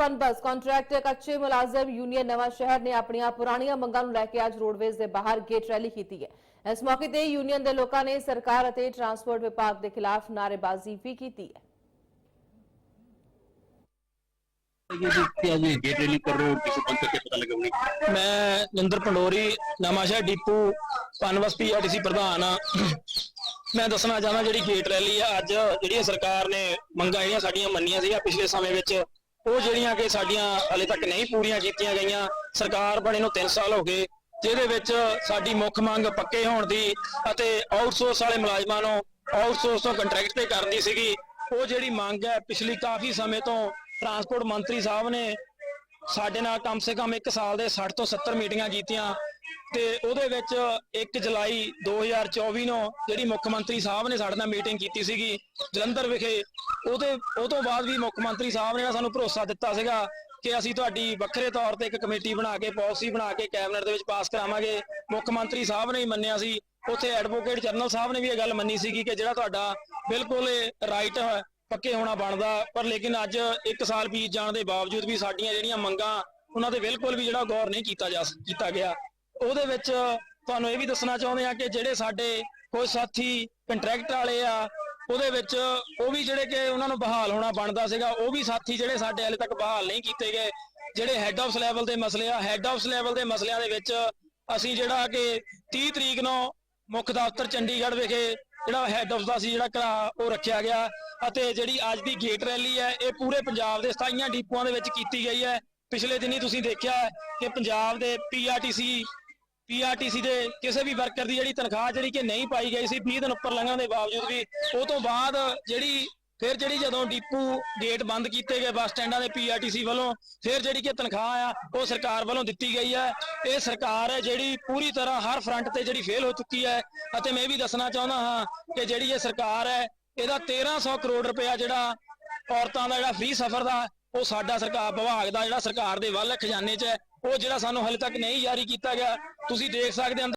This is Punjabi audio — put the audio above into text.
ਪਨਬਸ ਕੰਟਰੈਕਟਰ ਕੱਚੇ ਮੁਲਾਜ਼ਮ ਯੂਨੀਅਨ ਨਵਾਂ ਸ਼ਹਿਰ ਨੇ ਆਪਣੀਆਂ ਪੁਰਾਣੀਆਂ ਮੰਗਾਂ ਨੂੰ ਲੈ ਕੇ ਅੱਜ ਰੋਡਵੇਜ਼ ਦੇ ਬਾਹਰ ਗੇਟ ਰੈਲੀ ਕੀਤੀ ਹੈ। ਇਸ ਮੌਕੇ ਤੇ ਯੂਨੀਅਨ ਦੇ ਲੋਕਾਂ ਨੇ ਸਰਕਾਰ ਅਤੇ ਟਰਾਂਸਪੋਰਟ ਵਿਭਾਗ ਦੇ ਖਿਲਾਫ ਨਾਰੇਬਾਜ਼ੀ ਵੀ ਕੀਤੀ ਹੈ। ਮੈਂ ਨਿੰਦਰ ਪੰਡੋਰੀ ਨਵਾਂਸ਼ਹਿਰ ਡੀਪੂ, ਪਨਵਸ ਪੀਆਰਟੀਸੀ ਪ੍ਰਧਾਨ ਆ ਮੈਂ ਦੱਸਣਾ ਚਾਹੁੰਦਾ ਜਿਹੜੀ ਗੇਟ ਰੈਲੀ ਆ, ਅੱਜ ਜਿਹੜੀ ਸਰਕਾਰ ਨੇ ਮੰਗਾਂ ਸਾਡੀਆਂ ਮੰਨੀਆਂ ਸੀ ਪਿਛਲੇ ਸਮੇਂ ਵਿੱਚ ਉਹ ਜਿਹੜੀਆਂ ਕਿ ਸਾਡੀਆਂ ਹਲੇ ਤੱਕ ਨਹੀਂ ਪੂਰੀਆਂ ਕੀਤੀਆਂ ਗਈਆਂ, ਸਰਕਾਰ ਬਣੇ ਨੂੰ 3 ਸਾਲ ਹੋ ਗਏ, ਜਿਹਦੇ ਵਿੱਚ ਸਾਡੀ ਮੁੱਖ ਮੰਗ ਪੱਕੇ ਹੋਣ ਦੀ ਅਤੇ ਆਊਟਸੋਰਸ ਵਾਲੇ ਮੁਲਾਜ਼ਮਾਂ ਨੂੰ ਆਊਟਸੋਰਸ ਤੋਂ ਕੰਟਰੈਕਟ ਤੇ ਕਰਨ ਦੀ ਸੀਗੀ, ਉਹ ਜਿਹੜੀ ਮੰਗ ਹੈ ਪਿਛਲੀ ਕਾਫੀ ਸਮੇਂ ਤੋਂ ਟਰਾਂਸਪੋਰਟ ਮੰਤਰੀ ਸਾਹਿਬ ਨੇ ਸਾਡੇ ਨਾਲ ਕਮ ਸੇ ਕਮ 1 ਸਾਲ ਦੇ 60 ਤੋਂ 70 ਮੀਟਿੰਗਾਂ ਕੀਤੀਆਂ ਤੇ ਉਹਦੇ ਵਿੱਚ 1 ਜੁਲਾਈ 2024 ਨੂੰ ਜਿਹੜੀ ਮੁੱਖ ਮੰਤਰੀ ਸਾਹਿਬ ਨੇ ਸਾਡੇ ਨਾਲ ਮੀਟਿੰਗ ਕੀਤੀ ਸੀਗੀ, ਜਲੰਧਰ ਵਿਖੇ, ਉਹਦੇ, ਉਹ ਤੋਂ ਬਾਅਦ ਵੀ ਮੁੱਖ ਮੰਤਰੀ ਸਾਹਿਬ ਨੇ ਨਾ ਸਾਨੂੰ ਭਰੋਸਾ ਦਿੱਤਾ ਸੀਗਾ ਕਿ ਅਸੀਂ ਤੁਹਾਡੀ ਵੱਖਰੇ ਤੌਰ ਤੇ ਇੱਕ ਕਮੇਟੀ ਬਣਾ ਕੇ, ਪਾਲਿਸੀ ਬਣਾ ਕੇ ਕੈਬਨਿਟ ਦੇ ਵਿੱਚ ਪਾਸ ਕਰਾਵਾਂਗੇ। ਮੁੱਖ ਮੰਤਰੀ ਸਾਹਿਬ ਨੇ ਹੀ ਮੰਨਿਆ ਸੀ। ਉੱਥੇ ਐਡਵੋਕੇਟ ਜਨਰਲ ਸਾਹਿਬ ਨੇ ਵੀ ਇਹ ਗੱਲ ਮੰਨੀ ਸੀਗੀ ਕਿ ਜਿਹੜਾ ਤੁਹਾਡਾ ਬਿਲਕੁਲ ਰਾਈਟ ਹੈ ਪੱਕੇ ਹੋਣਾ ਬਣਦਾ, ਪਰ ਲੇਕਿਨ ਅੱਜ 1 ਸਾਲ ਬੀਤ ਜਾਣ ਦੇ ਬਾਵਜੂਦ ਵੀ ਸਾਡੀਆਂ ਜਿਹੜੀਆਂ ਮੰਗਾਂ, ਉਹਨਾਂ ਤੇ ਬਿਲਕੁਲ ਵੀ ਜਿਹੜਾ ਗੌਰ ਨਹੀਂ ਕੀਤਾ ਜਾ, ਕੀਤਾ ਗਿਆ। ਉਹਦੇ ਵਿੱਚ ਤੁਹਾਨੂੰ ਇਹ ਵੀ ਦੱਸਣਾ ਚਾਹੁੰਦੇ ਆ ਕਿ ਜਿਹੜੇ ਸਾਡੇ ਕੋਈ ਸਾਥੀ ਕੰਟਰੈਕਟ ਵਾਲੇ ਆ, ਉਹਦੇ ਵਿੱਚ ਉਹ ਵੀ ਜਿਹੜੇ ਕਿ ਉਹਨਾਂ ਨੂੰ ਬਹਾਲ ਹੋਣਾ ਬਣਦਾ ਸੀਗਾ, ਉਹ ਵੀ ਸਾਥੀ ਜਿਹੜੇ ਸਾਡੇ ਹਾਲੇ ਤੱਕ ਬਹਾਲ ਨਹੀਂ ਕੀਤੇ ਗਏ। ਜਿਹੜੇ ਹੈੱਡ ਆਫਸ ਲੈਵਲ ਦੇ ਮਸਲੇ ਆ ਹੈੱਡ ਆਫਸ ਲੈਵਲ ਦੇ ਮਸਲਿਆਂ ਦੇ ਵਿੱਚ ਅਸੀਂ ਜਿਹੜਾ ਕਿ 30 ਤਰੀਕ ਨੂੰ ਮੁੱਖ ਦਫ਼ਤਰ ਚੰਡੀਗੜ੍ਹ ਵਿਖੇ ਜਿਹੜਾ ਹੈੱਡ ਆਫ ਦਾ ਸੀ ਜਿਹੜਾ ਘਰਾ ਉਹ ਰੱਖਿਆ ਗਿਆ ਅਤੇ ਜਿਹੜੀ ਅੱਜ ਦੀ ਗੇਟ ਰੈਲੀ ਹੈ, ਇਹ ਪੂਰੇ ਪੰਜਾਬ ਦੇ 27 ਡੀਪੂਆਂ ਦੇ ਵਿੱਚ ਕੀਤੀ ਗਈ ਹੈ। ਪਿਛਲੇ ਦਿਨੀ ਤੁਸੀਂ ਦੇਖਿਆ ਕਿ ਪੰਜਾਬ ਦੇ ਪੀਆਰਟੀਸੀ ਪੀਆਰਟੀਸੀ ਦੇ ਕਿਸੇ ਵੀ ਵਰਕਰ ਦੀ ਜਿਹੜੀ ਤਨਖਾਹ ਜਿਹੜੀ ਕਿ ਨਹੀਂ ਪਾਈ ਗਈ ਸੀ 20 ਦਿਨ ਉੱਪਰ ਲੰਘਣ ਦੇ ਬਾਵਜੂਦ ਵੀ, ਉਹ ਤੋਂ ਬਾਅਦ ਜਿਹੜੀ, ਫਿਰ ਜਿਹੜੀ ਜਦੋਂ ਡਿਪੂ ਗੇਟ ਬੰਦ ਕੀਤੇ ਗਏ ਬੱਸ ਸਟੈਂਡਾਂ ਦੇ ਪੀਆਰਟੀਸੀ ਵੱਲੋਂ, ਫਿਰ ਜਿਹੜੀ ਕਿ ਤਨਖਾਹ ਆ, ਉਹ ਸਰਕਾਰ ਵੱਲੋਂ ਦਿੱਤੀ ਗਈ ਹੈ ਇਹ ਸਰਕਾਰ ਹੈ ਜਿਹੜੀ ਪੂਰੀ ਤਰ੍ਹਾਂ ਹਰ ਫਰੰਟ ਤੇ ਜਿਹੜੀ ਫੇਲ ਹੋ ਚੁੱਕੀ ਹੈ। ਅਤੇ ਮੈਂ ਇਹ ਵੀ ਦੱਸਣਾ ਚਾਹੁੰਦਾ ਹਾਂ ਕਿ ਜਿਹੜੀ ਇਹ ਸਰਕਾਰ ਹੈ, ਇਹਦਾ 1300 ਕਰੋੜ ਰੁਪਇਆ ਜਿਹੜਾ ਔਰਤਾਂ ਦਾ ਜਿਹੜਾ ਫ੍ਰੀ ਸਫ਼ਰ ਦਾ, ਉਹ ਸਾਡਾ ਸਰਕਾਰ ਵਿਭਾਗ ਦਾ ਜਿਹੜਾ ਸਰਕਾਰ ਦੇ ਵੱਲ ਖਜ਼ਾਨੇ 'ਚ ਹੈ, ਉਹ ਜਿਹੜਾ ਸਾਨੂੰ ਹਲੇ ਤੱਕ ਨਹੀਂ ਜਾਰੀ ਕੀਤਾ ਗਿਆ ਤੁਸੀਂ ਦੇਖ ਸਕਦੇ ਅੰਦਰ